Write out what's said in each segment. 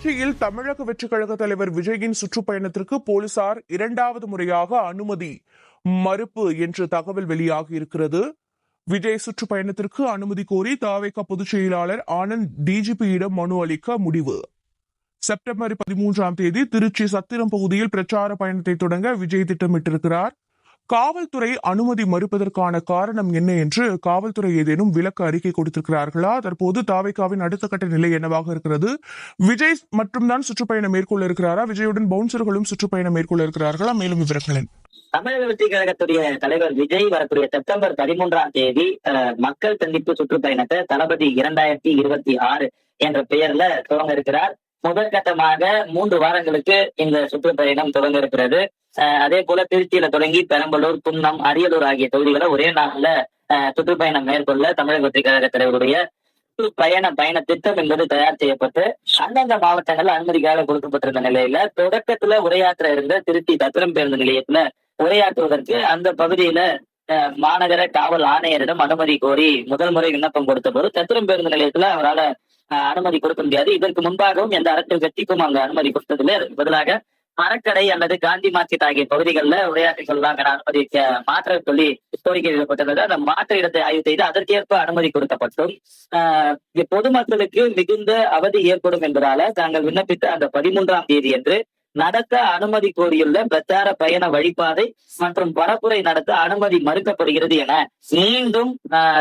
திருச்சியில் தமிழக வெற்றிக் கழக தலைவர் விஜயின் சுற்றுப்பயணத்திற்கு போலீசார் இரண்டாவது முறையாக அனுமதி மறுப்பு என்று தகவல் வெளியாகி இருக்கிறது. விஜய் சுற்றுப்பயணத்திற்கு அனுமதி கோரி தாவேக பொதுச் செயலாளர் ஆனந்த் டிஜிபியிடம் மனு அளிக்க முடிவு. செப்டம்பர் பதிமூன்றாம் தேதி திருச்சி சத்திரம் பகுதியில் பிரச்சார பயணத்தை தொடங்க விஜய் திட்டமிட்டிருக்கிறார். காவல்துறை அனுமதி மறுப்பதற்கான காரணம் என்ன என்று காவல்துறை ஏதேனும் விளக்க அறிக்கை கொடுத்திருக்கிறார்களா? தற்போது தாவைக்காவின் அடுத்த கட்ட நிலை என்னவாக இருக்கிறது? விஜய் மட்டும்தான் சுற்றுப்பயணம் மேற்கொள்ள இருக்கிறாரா? விஜயுடன் பவுன்சர்களும் சுற்றுப்பயணம் மேற்கொள்ள இருக்கிறார்களா? மேலும் விவரங்களின் தமிழக வெற்றி கழகத்துடைய தலைவர் விஜய் வரக்கூடிய செப்டம்பர் பதிமூன்றாம் தேதி மக்கள் சந்திப்பு சுற்றுப்பயணத்தை தளபதி இரண்டாயிரத்தி இருபத்தி ஆறு என்ற பெயர்ல துவங்க இருக்கிறார். முதற்கட்டமாக மூன்று வாரங்களுக்கு இந்த சுற்றுப்பயணம் தொடங்க இருக்கிறது அஹ், அதே போல திருச்சியில தொடங்கி பெரம்பலூர் குன்னம் அரியலூர் ஆகிய தொகுதிகளை ஒரே நாள்ல சுற்றுப்பயணம் மேற்கொள்ள தமிழக வெற்றி கழக தலைவருடைய பயண பயண திட்டம் என்பது தயார் செய்யப்பட்டு அந்தந்த மாவட்டங்கள் அனுமதிக்காக கொடுக்கப்பட்டிருந்த நிலையில தொடக்கத்துல உரையாற்ற இருந்த திருச்சி தத்திரம் பேருந்து நிலையத்துல உரையாற்றுவதற்கு அந்த பகுதியில அஹ், மாநகர காவல் ஆணையரிடம் அனுமதி கோரி முதல் முறை விண்ணப்பம் கொடுத்த போது தத்திரம் பேருந்து நிலையத்துல அவரால் அனுமதி கொடுக்க முடியாது. இதற்கு முன்பாகவும் எந்த அரசியல் கட்சிக்கும் அங்க அனுமதி கொடுத்ததில்லை. அதுக்கு பதிலாக மரக்கடை அல்லது காந்தி மார்க்கெட் ஆகிய பகுதிகளில் விளையாட்டுகள்லாம் அனுமதி மாற்ற சொல்லி கோரிக்கை எழுப்பப்பட்டது அந்த மாற்று இடத்தை ஆய்வு செய்து அதற்கேற்ப அனுமதி கொடுக்கப்பட்டும். ஆஹ், பொதுமக்களுக்கு மிகுந்த அவதி ஏற்படும் என்பதால தாங்கள் விண்ணப்பித்த அந்த பதிமூன்றாம் தேதி என்று நடத்த அனுமதி கோரியுள்ள பிரச்சார பயண வழிபாதை மற்றும் பரப்புரை நடத்த அனுமதி மறுக்கப்படுகிறது என மீண்டும்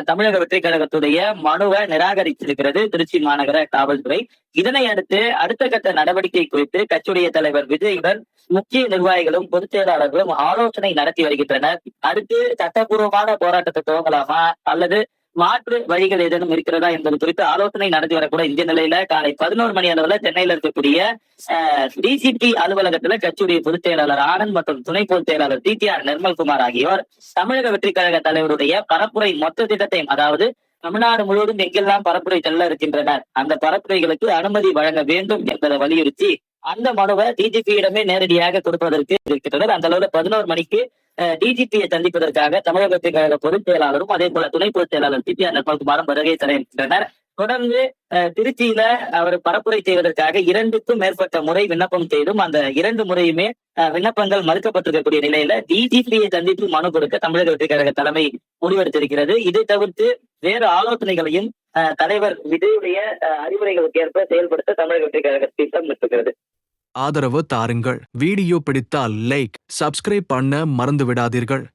தமிழக வெற்றி கழகத்துடைய மனுவை நிராகரித்திருக்கிறது திருச்சி மாநகர காவல்துறை. இதனை அடுத்து அடுத்த கட்ட நடவடிக்கை குறித்து கட்சியுடைய தலைவர் விஜயுடன் முக்கிய நிர்வாகிகளும் பொதுச் செயலாளர்களும் ஆலோசனை நடத்தி வருகின்றனர். அடுத்து சட்டப்பூர்வமான போராட்டத்தை துவங்கலாமா அல்லது மாற்று வழிகள் ஏதேனும் இருக்கிறதா என்பது குறித்து ஆலோசனை நடத்தி வரக்கூட இந்த நிலையில காலை பதினோரு மணி அளவுல சென்னையில இருக்கக்கூடிய டிசிபி அலுவலகத்துல கட்சியுடைய பொதுச் செயலாளர் ஆனந்த் மற்றும் துணை பொதுச் செயலாளர் டிடிஆர் நிர்மல்குமார் ஆகியோர் தமிழக வெற்றி கழக தலைவருடைய பரப்புரை மொத்த திட்டத்தையும் அதாவது தமிழ்நாடு முழுவதும் எங்கெல்லாம் பரப்புரை செல்ல இருக்கின்றனர் அந்த பரப்புரைகளுக்கு அனுமதி வழங்க வேண்டும் என்பதை வலியுறுத்தி அந்த மனுவை டிஜிபியிடமே நேரடியாக கொடுப்பதற்கு இருக்கின்றனர். அந்த அளவுல பதினோரு மணிக்கு டிஜிபியை சந்திப்பதற்காக தமிழக கழக பொதுச் செயலாளரும் அதே போல துணை பொதுச் செயலாளர் டிபிஆர் நிர்மல்குமாரும் வருகை தர இருக்கின்றனர் தொடர்ந்து திருச்சியில அவர் பரப்புரை செய்வதற்காக இரண்டுக்கும் மேற்பட்ட முறை விண்ணப்பம் செய்தும் அந்த இரண்டு முறையுமே அஹ், விண்ணப்பங்கள் மறுக்கப்பட்டிருக்கக்கூடிய நிலையில டிஜிபியை சந்தித்து மனு கொடுக்க தமிழக வெற்றி கழக தலைமை முடிவெடுத்திருக்கிறது. இதை தவிர்த்து வேறு ஆலோசனைகளையும் அஹ், தலைவர் விஜயுடைய அஹ், அறிவுரைகளுக்கு ஏற்ப செயல்படுத்த தமிழக வெற்றி கழக திட்டம் இருக்கிறது ஆதரவு தாருங்கள். வீடியோ பிடித்தால் லைக் சப்ஸ்கிரைப் பண்ண மறந்து விடாதீர்கள்